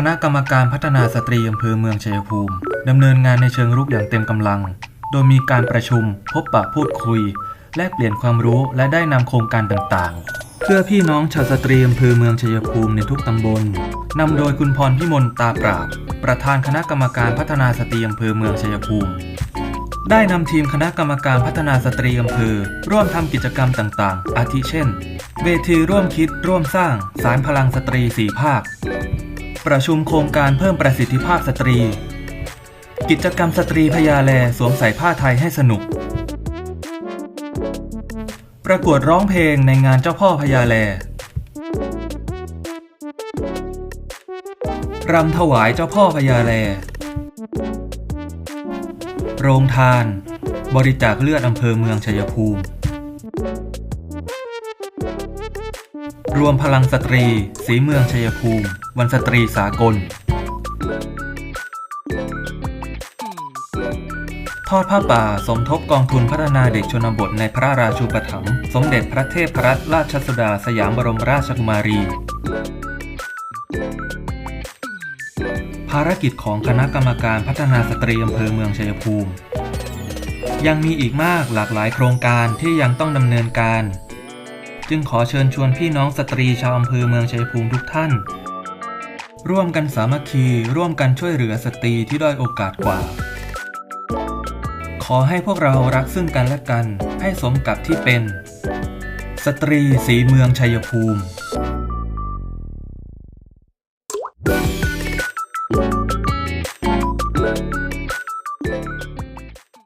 คณะกรรมการพัฒนาสตรีอำเภอเมืองชัยภูมิดำเนินงานในเชิงรุกอย่างเต็มกำลัง โดยมีการประชุม พบปะพูดคุย แลกเปลี่ยนความรู้และได้นำโครงการต่างๆ เพื่อพี่น้องชาวสตรีอำเภอเมืองชัยภูมิในทุกตำบลนำโดยคุณพรพิมลตาปราบ ประธานคณะกรรมการพัฒนาสตรีอำเภอเมืองชัยภูมิได้นำทีมคณะกรรมการพัฒนาสตรีอำเภอ ร่วมทำกิจกรรมต่างๆ อาทิเช่น เวทีร่วมคิดร่วมสร้าง สารพลังสตรีสี่ภาค ประชุมโครงการเพิ่มประสิทธิภาพสตรี กิจกรรมสตรีพยาแลสวมใส่ผ้าไทยให้สนุก ประกวดร้องเพลงในงานเจ้าพ่อพยาแลรำถวายเจ้าพ่อพยาแล โรงทาน บริจาคเลือดอำเภอเมืองชัยภูมิ รวมพลังสตรี สีเมืองชัยภูมิ วันสตรีสากล ทอดผ้าป่าสมทบกองทุนพัฒนาเด็กชนบทในพระราชูปถัมภ์สมเด็จพระเทพรัตนราชสุดาสยามบรมราชกุมารี ภารกิจของคณะกรรมการพัฒนาสตรีอำเภอเมืองชัยภูมิ ยังมีอีกมากหลากหลายโครงการที่ยังต้องดำเนินการ จึงขอเชิญชวนพี่น้องสตรีชาวอำเภอเมืองชัยภูมิทุกท่าน ร่วมกันสามัคคีร่วมกันช่วยเหลือสตรีที่ด้อยโอกาสกว่า ขอให้พวกเรารักซึ่งกันและกันให้สมกับที่เป็น สตรีสีเมืองชัยภูมิ